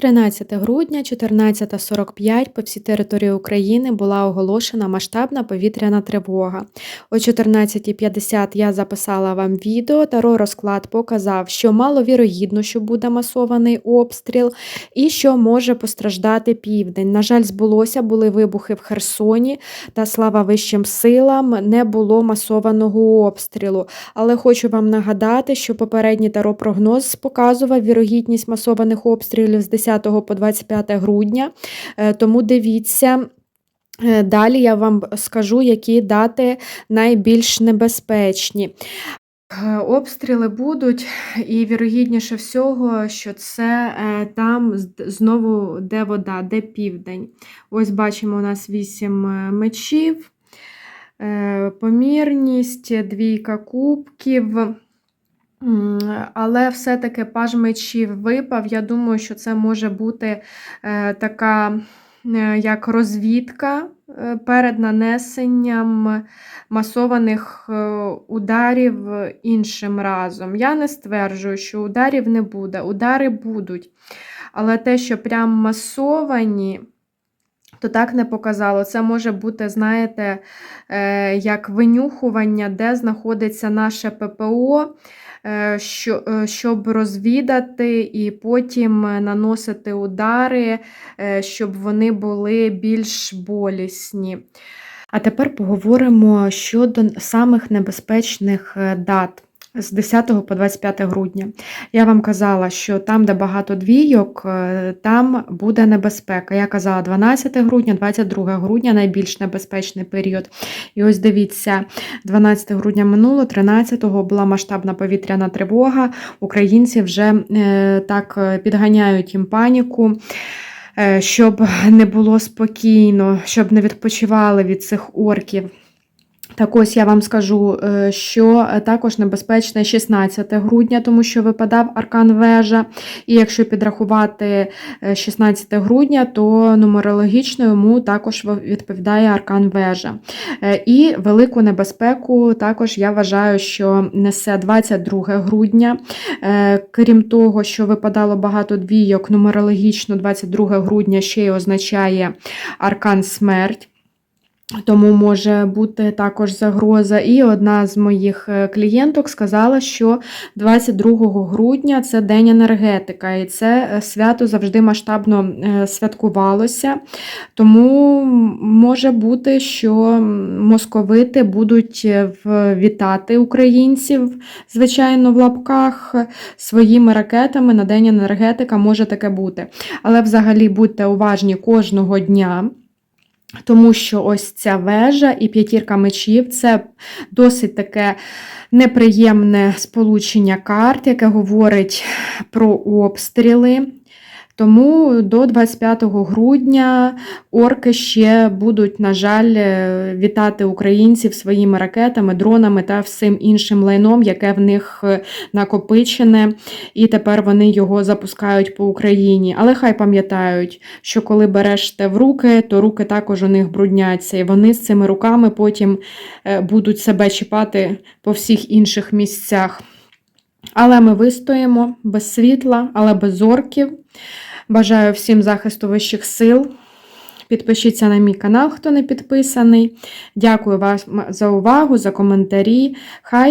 13 грудня 14.45 по всій території України була оголошена масштабна повітряна тривога. О 14.50 я записала вам відео. Таро розклад показав, що маловірогідно, що буде масований обстріл і що може постраждати південь. На жаль, збулося, були вибухи в Херсоні, та слава вищим силам не було масованого обстрілу. Але хочу вам нагадати, що попередній таро прогноз показував вірогідність масованих обстрілів з 10 по 25 грудня. Е, Тому дивіться. Е, Далі я вам скажу, які дати найбільш небезпечні. Е, Обстріли будуть, і вірогідніше всього, що це там знову де вода, де південь. Ось бачимо, у нас вісім е, мечів, помірність, двійка кубків. Але все-таки паж мечів випав. Я думаю, що це може бути е, така е, як розвідка е, перед нанесенням масованих ударів іншим разом. Я не стверджую, що ударів не буде. Удари будуть. Але те, що прям масовані, то так не показало. Це може бути, знаєте, е, як винюхування, де знаходиться наше ППО, е, е, щоб розвідати і потім наносити удари, щоб вони були більш болісні. А тепер поговоримо щодо самих небезпечних дат. З 10 по 25 грудня. Я вам казала, що там, де багато двійок, е, там буде небезпека. Я казала 12 грудня, 22 грудня найбільш небезпечний період. І ось дивіться, 12 грудня минуло, 13-го була масштабна повітряна тривога. Українці вже е, так е, підганяють їм паніку. Щоб не було спокійно, щоб не відпочивали від цих орків. Так ось я вам скажу, е, що також небезпечне 16 грудня, тому що випадав аркан вежа. І якщо підрахувати е, 16 грудня, то нумерологічно йому також відповідає аркан вежа. Е, І велику небезпеку також я вважаю, що несе 22 грудня. Е, Крім того, що випадало багато двійок, нумерологічно 22 грудня ще й означає аркан смерть. Тому може бути також загроза. І одна з моїх е, клієнток сказала, що 22 грудня це День енергетика, і це е, свято завжди масштабно е, святкувалося. Тому може бути, що московити будуть вітати українців, звичайно, в лапках своїми ракетами на День енергетика може таке бути. Але взагалі будьте уважні кожного дня. Тому що ось ця вежа і п'ятірка мечів це досить таке неприємне сполучення карт, яке говорить про обстріли. Тому до 25 грудня орки ще будуть, на жаль, е, вітати українців своїми ракетами, дронами та всім іншим лайном, яке в них е, накопичене, і тепер вони його запускають по Україні. Але хай пам'ятають, що коли береш те в руки, то руки також у них брудняться, і вони з цими руками потім е, будуть себе чіпати по всіх інших місцях. Але ми вистоїмо без світла, але без орків. Бажаю всім захисту вищих сил. Підпишіться на мій канал, хто не підписаний. Дякую вам за увагу, за коментарі. Хай